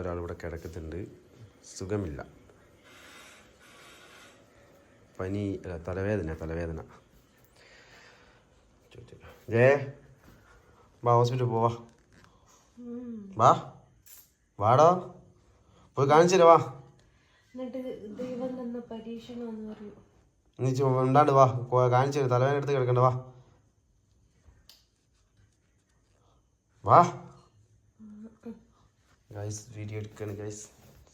ഒരാൾ ഇവിടെ കിടക്കുന്നുണ്ട്. സുഖമില്ല. പനി അല്ല തലവേദന തലവേദന. ജേ വാ ഹോസ്പിറ്റലിൽ പോവാ. വാ. വാടോ. പോയി കാണിച്ചില്ല വാ. നീ ഉണ്ടാണ്ട് വാ. കാണിച്ചു തലവേദന എടുത്ത് കിടക്കണ്ട വാ. വാ. ഗൈസ് വീഡിയോ എടുക്കാണ് ഗൈസ്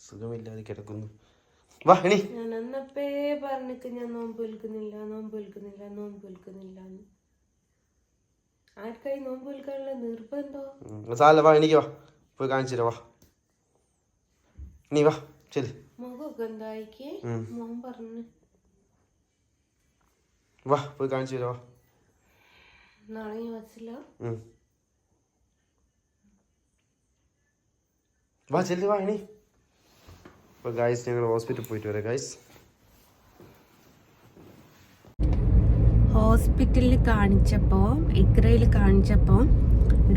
സുഖമില്ലാതെ കിടക്കുന്നു. വാ എണി. ഞാൻ അന്നപ്പേ ഞാൻ നോമ്പ് വിൽക്കുന്നില്ല നോമ്പ് വിൽക്കുന്നില്ല നോമ്പ് വിൽക്കുന്നില്ല ആർക്കായി നോമ്പ് വിൽക്കാനുള്ള നിർബന്ധോ? സാല വാ എനിക്ക് വാ. പോയി വാ. നീ വാ ശരി മുഖമൊക്കെ എന്തായിക്ക് ഉം. മോൻ പറഞ്ഞു. വാ പോയി കാണിച്ചു വാ. നാളെ ഞാൻ വച്ചില്ല വാ ചെല്ലു വാ ഇനി അപ്പോൾ ഗായ്സ് ഞങ്ങൾ ഹോസ്പിറ്റലിൽ പോയിട്ട് വരാം ഗായ്സ് ഹോസ്പിറ്റലിൽ കാണിച്ചപ്പോൾ ഇക്രയിൽ കാണിച്ചപ്പോൾ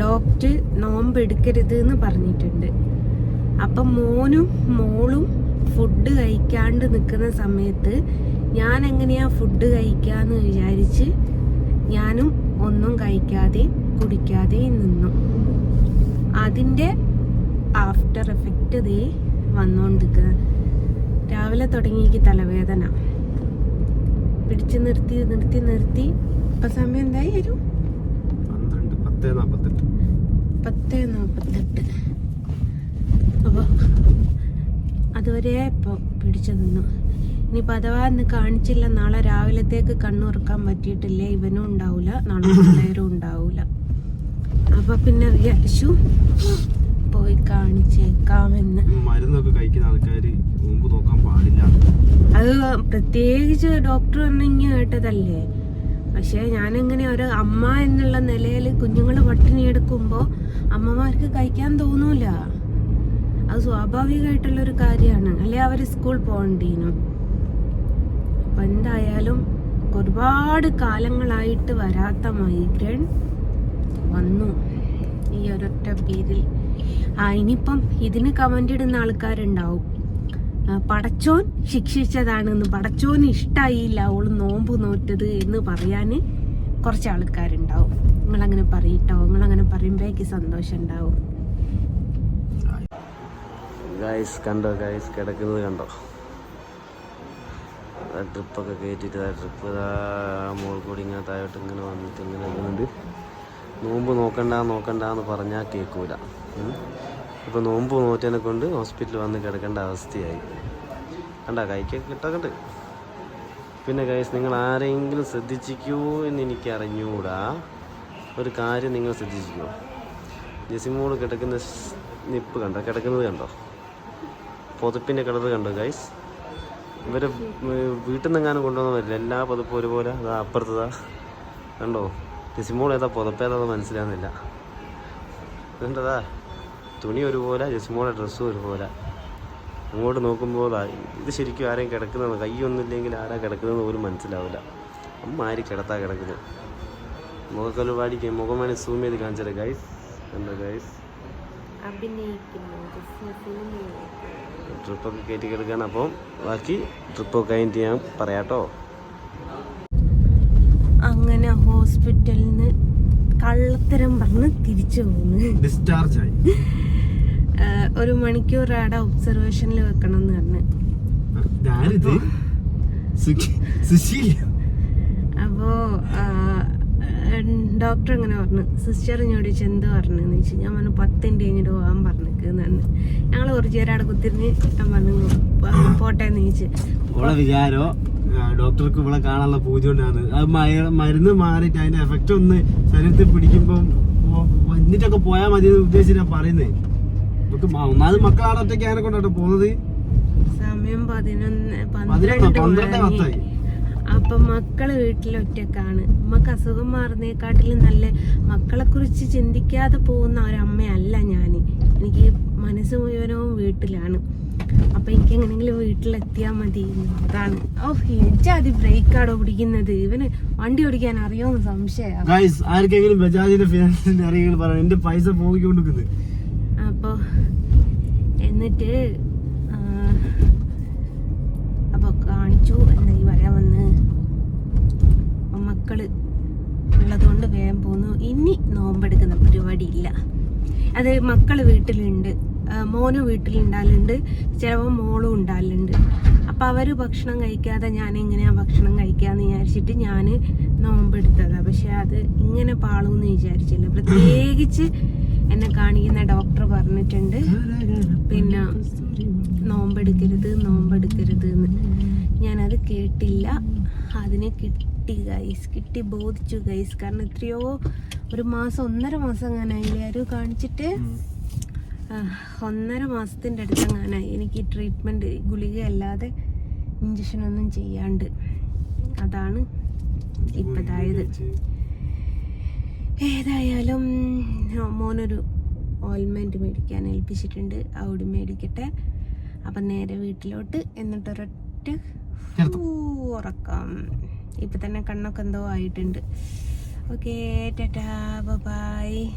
ഡോക്ടർ നോമ്പ് എടുക്കരുത് എന്ന് പറഞ്ഞിട്ടുണ്ട്. അപ്പം മോനും മോളും ഫുഡ് കഴിക്കാണ്ട് നിൽക്കുന്ന സമയത്ത് ഞാൻ എങ്ങനെയാ ഫുഡ് കഴിക്കാന്ന് വിചാരിച്ച് ഞാനും ഒന്നും കഴിക്കാതെ കുടിക്കാതെ നിന്നു. അതിന്റെ ആഫ്റ്റർ എഫക്റ്റ് ദേ വന്നുകൊണ്ടിരിക്കുന്നത് രാവിലെ തുടങ്ങിയേക്ക് തലവേദന. പിടിച്ചു നിർത്തി നിർത്തി നിർത്തി. ഇപ്പൊ സമയം എന്തായി? ഒരു പന്ത്രണ്ട് പത്ത് നാൽപ്പത്തെട്ട് പത്ത് നാൽപ്പത്തെട്ട് അപ്പോൾ അതുവരെ ഇപ്പോൾ പിടിച്ചു നിന്നു. ഇനിയിപ്പോൾ അഥവാ ഇന്ന് കാണിച്ചില്ല നാളെ രാവിലത്തേക്ക് കണ്ണുറക്കാൻ പറ്റിയിട്ടില്ല ഇവനും ഉണ്ടാവില്ല നാളെ പിള്ളേരും ഉണ്ടാവില്ല അപ്പോൾ പിന്നെ വിചാരിച്ചു പോയി കാണിച്ചേക്കാമെന്ന്. മരുന്നൊക്കെ കഴിക്കുന്ന ആൾക്കാർ മുമ്പ് നോക്കാൻ പാടില്ല. അത് പ്രത്യേകിച്ച് ഡോക്ടർ പറഞ്ഞു കേട്ടതല്ലേ? പക്ഷെ ഞാനിങ്ങനെ ഒരു അമ്മ എന്നുള്ള നിലയിൽ കുഞ്ഞുങ്ങൾ പട്ടിണി എടുക്കുമ്പോൾ അമ്മമാർക്ക് കഴിക്കാൻ തോന്നൂല. അത് സ്വാഭാവികമായിട്ടുള്ളൊരു കാര്യമാണ്. അല്ലെ അവർ സ്കൂൾ പോകണ്ടീനും? അപ്പം എന്തായാലും ഒരുപാട് കാലങ്ങളായിട്ട് വരാത്ത മൈഗ്രൻ വന്നു. ഈ ഒരൊറ്റ പേരിൽ. ആ ഇനിയിപ്പം ഇതിന് കമന്റ് ഇടുന്ന ആൾക്കാരുണ്ടാവും. പടച്ചോൻ ശിക്ഷിച്ചതാണെന്ന് പടച്ചോന് ഇഷ്ടായില്ല അവൾ നോമ്പ് നോറ്റത് എന്ന് പറയാൻ കുറച്ച് ആൾക്കാരുണ്ടാവും. നിങ്ങളങ്ങനെ പറയട്ടോ നിങ്ങളങ്ങനെ പറയുമ്പോഴേക്ക് സന്തോഷം ഉണ്ടാവും ഗൈസ് കണ്ടോ? ഗൈസ് കിടക്കുന്നത് കണ്ടോ? ട്രിപ്പൊക്കെ കയറ്റിയിട്ട് ട്രിപ്പ് മോൾ കൂടി ഇങ്ങനെ താഴോട്ട് ഇങ്ങനെ വന്നിട്ട് ഇങ്ങനെ നിൽക്കുന്നുണ്ട് നോമ്പ് നോക്കണ്ട നോക്കണ്ട എന്ന് പറഞ്ഞാൽ കേൾക്കൂല ഇപ്പോൾ നോമ്പ് നോറ്റതിനെ കൊണ്ട് ഹോസ്പിറ്റലിൽ വന്ന് കിടക്കേണ്ട അവസ്ഥയായി. കണ്ട കൈക്കൊക്കെ കിട്ടൊക്കെ പിന്നെ കൈസ് നിങ്ങൾ ആരെങ്കിലും ശ്രദ്ധിച്ചിക്കൂ എന്ന് എനിക്ക് അറിഞ്ഞുകൂടാ ഒരു കാര്യം നിങ്ങൾ ശ്രദ്ധിച്ചിക്കോ ജെസിമോൾ കിടക്കുന്ന നിപ്പ് കണ്ടോ? കിടക്കുന്നത് കണ്ടോ? പുതപ്പിന്റെ കിടത് കണ്ടോ ഗൈസ് ഇവരെ വീട്ടിൽ നിന്നെങ്ങാനും കൊണ്ടുവന്നു വരില്ല എല്ലാ പുതപ്പും ഒരുപോലെ? അതാ അപ്പുറത്തതാ. കണ്ടോ? ജസിമോൾ ഏതാ പുതപ്പേതാന്ന് മനസ്സിലാകുന്നില്ല കണ്ടതാ തുണി ഒരുപോലെ ജസിമോളെ ഡ്രസ്സും ഒരുപോലെ. അങ്ങോട്ട് നോക്കുമ്പോൾ ഇത് ശരിക്കും ആരെയും കിടക്കുന്നത് കൈയൊന്നുമില്ലെങ്കിൽ ആരാ കിടക്കുന്നതെന്ന് പോലും മനസ്സിലാവില്ല. അമ്മ ആര് കിടത്താ കിടക്കുന്നത്? മുഖക്കലുപാടിക്ക് മുഖം വേണേൽ സൂം ചെയ്ത് കാണിച്ചത് ഗൈസ് എന്താ ഗൈസ് ട്രിപ്പൊക്കെ കയറ്റി കിടക്കുകയാണ് അപ്പം ബാക്കി ട്രിപ്പൊക്കെ കഴിഞ്ഞിട്ട് ഞാൻ പറയാട്ടോ. അങ്ങനെ ഹോസ്പിറ്റലിൽ നിന്ന് കള്ളത്തരം പറഞ്ഞ് തിരിച്ചു പോന്ന് ഡിസ്ചാർജ് ആയി. ഒരു മണിക്കൂർ ആടെ ഒബ്സർവേഷനിൽ വെക്കണം എന്ന് പറഞ്ഞു. അപ്പോ ഡോക്ടർ അങ്ങനെ പറഞ്ഞു സിസ്റ്റർ എന്ത് പറഞ്ഞു എന്ന് വെച്ചാൽ ഞാൻ പറഞ്ഞു പത്തിന്റെ കഴിഞ്ഞിട്ട് പോകാൻ പറഞ്ഞു. ഞങ്ങൾ കുറച്ച് നേരം അവിടെ കുത്തിരിഞ്ഞ് ഞാൻ പറഞ്ഞു "പോ- പോട്ടെ എന്ന് ചോദിച്ചു. വിചാരോ? ഡോക്ടർക്ക് ഇവിടെ കാണാനുള്ള പൂജ കൊണ്ടാണ് അത് മരുന്ന് മാറിയിട്ട് അതിന്റെ എഫക്റ്റ് ഒന്ന് ശരീരത്തിൽ പിടിക്കുമ്പം വന്നിട്ടൊക്കെ പോയാൽ മതി എന്ന് ഞാൻ പറയുന്നത് നമുക്ക് ഒന്നാമത് മക്കളാണ് ഒറ്റയ്ക്ക് അതിനെ കൊണ്ടാട്ടോ പോകുന്നത് സമയം പതിനൊന്ന് പതിനൊന്ന് പന്ത്രണ്ട് പന്ത്രണ്ട് പത്തായി. അപ്പൊ മക്കൾ വീട്ടിലൊറ്റക്കാണ് അമ്മയ്ക്ക് അസുഖം മാറുന്നേക്കാട്ടിലും നല്ല മക്കളെ കുറിച്ച് ചിന്തിക്കാതെ പോകുന്ന ഒരമ്മയല്ല ഞാൻ എനിക്ക് മനസ്സ് മുഴുവനവും വീട്ടിലാണ്. അപ്പൊ എനിക്ക് എങ്ങനെങ്കിലും വീട്ടിലെത്തിയാൽ മതി. അതാണ്. ഓ ഇജാതി ബ്രേക്കാടോ പിടിക്കുന്നത്. ഇവന് വണ്ടി ഓടിക്കാൻ അറിയോന്ന് സംശയം. അപ്പൊ ആർക്കെങ്കിലും ബജാജിന്റെ ഫിനാൻസിന്റെ അറിയുകൾ പറയാം എന്റെ പൈസ പോയിക്കൊണ്ടിരിക്കുന്നത് അപ്പോൾ എന്നിട്ട് ആ, അപ്പൊ കാണിച്ചു. അത് മക്കൾ വീട്ടിലുണ്ട്. മോനും വീട്ടിലുണ്ടാലുണ്ട് ചിലപ്പോൾ മോളും ഉണ്ടാലുണ്ട് അപ്പം അവർ ഭക്ഷണം കഴിക്കാതെ ഞാൻ എങ്ങനെയാണ് ഭക്ഷണം കഴിക്കാന്ന് വിചാരിച്ചിട്ട് ഞാൻ നോമ്പെടുത്തതാ. പക്ഷെ അത് ഇങ്ങനെ പാളൂന്ന് വിചാരിച്ചില്ല. പ്രത്യേകിച്ച് എന്നെ കാണിക്കുന്ന ഡോക്ടർ പറഞ്ഞിട്ടുണ്ട്. പിന്നെ നോമ്പെടുക്കരുത് നോമ്പെടുക്കരുത് എന്ന് ഞാനത് കേട്ടില്ല. അതിനെ കിട്ടി ഗൈസ് കിട്ടി ബോധിച്ചു ഗൈസ് കാരണം എത്രയോ ഒരു മാസം ഒന്നര മാസം അങ്ങനെ ആരും കാണിച്ചിട്ട് ഒന്നര മാസത്തിന്റെ അടുത്ത് അങ്ങനെ എനിക്ക് ട്രീറ്റ്മെന്റ് ഗുളിക അല്ലാതെ ഇഞ്ചക്ഷൻ ഒന്നും ചെയ്യാണ്ട്. അതാണ് ഇപ്പതായത്. ഏതായാലും മോനൊരു ഓയിൽമെന്റ് മേടിക്കാൻ ഏൽപ്പിച്ചിട്ടുണ്ട്. അവിടെ മേടിക്കട്ടെ. അപ്പം നേരെ വീട്ടിലോട്ട് എന്നിട്ട് ഒരൊറ്റ ഉറക്കം. ഇപ്പം തന്നെ കണ്ണൊക്കെ എന്തോ ആയിട്ടുണ്ട്. Okay tata bye